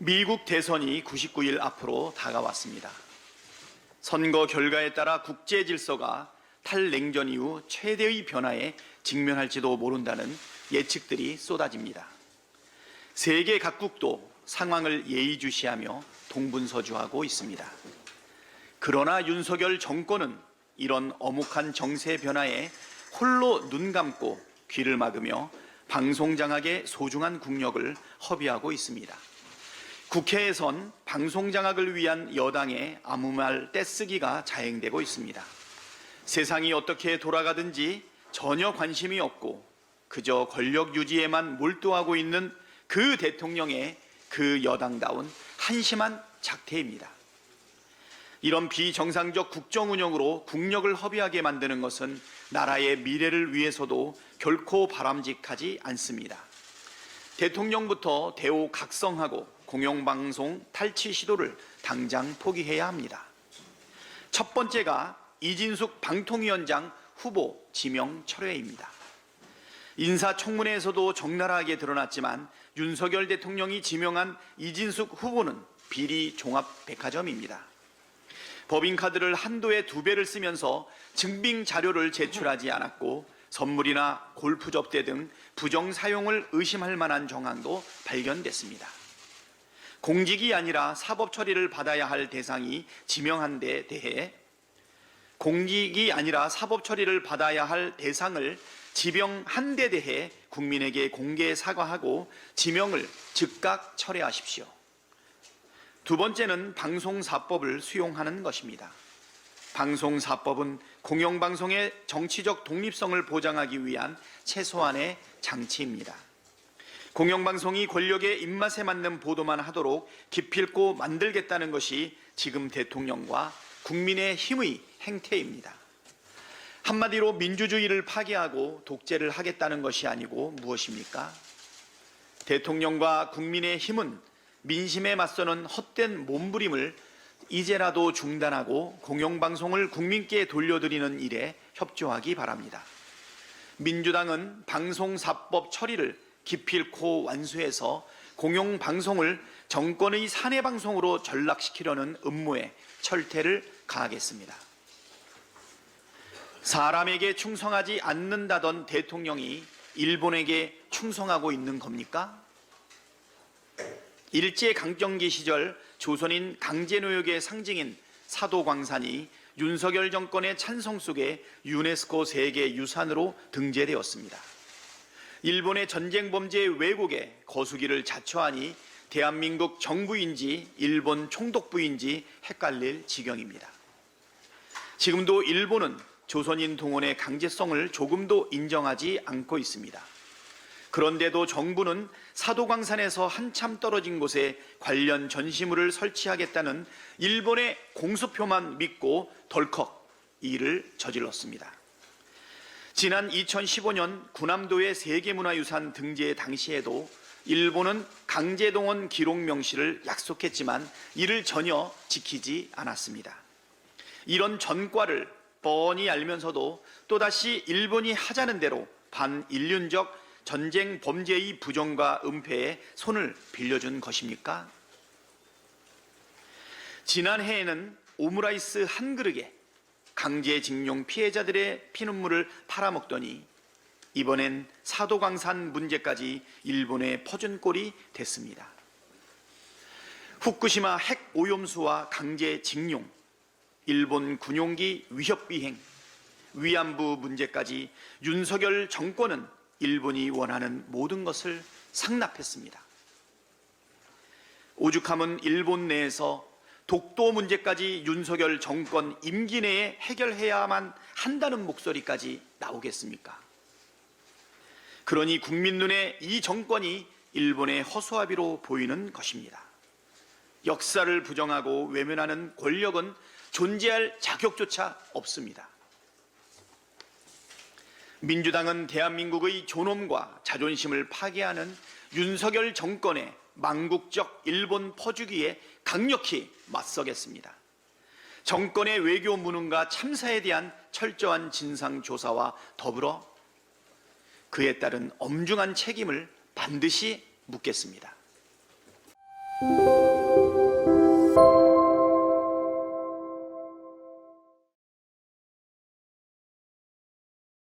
미국 대선이 99일 앞으로 다가왔습니다. 선거 결과에 따라 국제 질서가 탈냉전 이후 최대의 변화에 직면할지도 모른다는 예측들이 쏟아집니다. 세계 각국도 상황을 예의주시하며 동분서주하고 있습니다. 그러나 윤석열 정권은 이런 엄혹한 정세 변화에 홀로 눈 감고 귀를 막으며 방송장악의 소중한 국력을 허비하고 있습니다. 국회에선 방송 장악을 위한 여당의 아무 말 떼쓰기가 자행되고 있습니다. 세상이 어떻게 돌아가든지 전혀 관심이 없고 그저 권력 유지에만 몰두하고 있는 그 대통령의 그 여당다운 한심한 작태입니다. 이런 비정상적 국정 운영으로 국력을 허비하게 만드는 것은 나라의 미래를 위해서도 결코 바람직하지 않습니다. 대통령부터 대우 각성하고 공영방송 탈취 시도를 당장 포기해야 합니다. 첫 번째가 이진숙 방통위원장 후보 지명 철회입니다. 인사청문회에서도 적나라하게 드러났지만 윤석열 대통령이 지명한 이진숙 후보는 비리 종합 백화점입니다. 법인카드를 한도에 두 배를 쓰면서 증빙 자료를 제출하지 않았고 선물이나 골프 접대 등 부정 사용을 의심할 만한 정황도 발견됐습니다. 공직이 아니라 사법 처리를 받아야 할 대상이 지명한 데 대해 공직이 아니라 사법 처리를 받아야 할 대상을 지명한 데 대해 국민에게 공개 사과하고 지명을 즉각 철회하십시오. 두 번째는 방송사법을 수용하는 것입니다. 방송사법은 공영방송의 정치적 독립성을 보장하기 위한 최소한의 장치입니다. 공영방송이 권력의 입맛에 맞는 보도만 하도록 기필코 만들겠다는 것이 지금 대통령과 국민의 힘의 행태입니다. 한마디로 민주주의를 파괴하고 독재를 하겠다는 것이 아니고 무엇입니까? 대통령과 국민의 힘은 민심에 맞서는 헛된 몸부림을 이제라도 중단하고 공영방송을 국민께 돌려드리는 일에 협조하기 바랍니다. 민주당은 방송사법 처리를 기필코 완수해서 공영방송을 정권의 사내방송으로 전락시키려는 음모에 철퇴를 가하겠습니다. 사람에게 충성하지 않는다던 대통령이 일본에게 충성하고 있는 겁니까? 일제 강점기 시절 조선인 강제노역의 상징인 사도광산이 윤석열 정권의 찬성 속에 유네스코 세계 유산으로 등재되었습니다. 일본의 전쟁 범죄 왜곡에 거수기를 자처하니 대한민국 정부인지 일본 총독부인지 헷갈릴 지경입니다. 지금도 일본은 조선인 동원의 강제성을 조금도 인정하지 않고 있습니다. 그런데도 정부는 사도광산에서 한참 떨어진 곳에 관련 전시물을 설치하겠다는 일본의 공수표만 믿고 덜컥 일을 저질렀습니다. 지난 2015년 구남도의 세계문화유산 등재 당시에도 일본은 강제동원 기록 명시를 약속했지만 이를 전혀 지키지 않았습니다. 이런 전과를 뻔히 알면서도 또다시 일본이 하자는 대로 반인륜적 전쟁 범죄의 부정과 은폐에 손을 빌려준 것입니까? 지난해에는 오므라이스 한 그릇에 강제징용 피해자들의 피눈물을 팔아먹더니 이번엔 사도광산 문제까지 일본에 퍼준 꼴이 됐습니다. 후쿠시마 핵 오염수와 강제징용, 일본 군용기 위협 비행, 위안부 문제까지 윤석열 정권은 일본이 원하는 모든 것을 상납했습니다. 오죽하면 일본 내에서 독도 문제까지 윤석열 정권 임기 내에 해결해야만 한다는 목소리까지 나오겠습니까? 그러니 국민 눈에 이 정권이 일본의 허수아비로 보이는 것입니다. 역사를 부정하고 외면하는 권력은 존재할 자격조차 없습니다. 민주당은 대한민국의 존엄과 자존심을 파괴하는 윤석열 정권의 망국적 일본 퍼주기에 강력히 맞서겠습니다. 정권의 외교 무능과 참사에 대한 철저한 진상 조사와 더불어 그에 따른 엄중한 책임을 반드시 묻겠습니다. 네.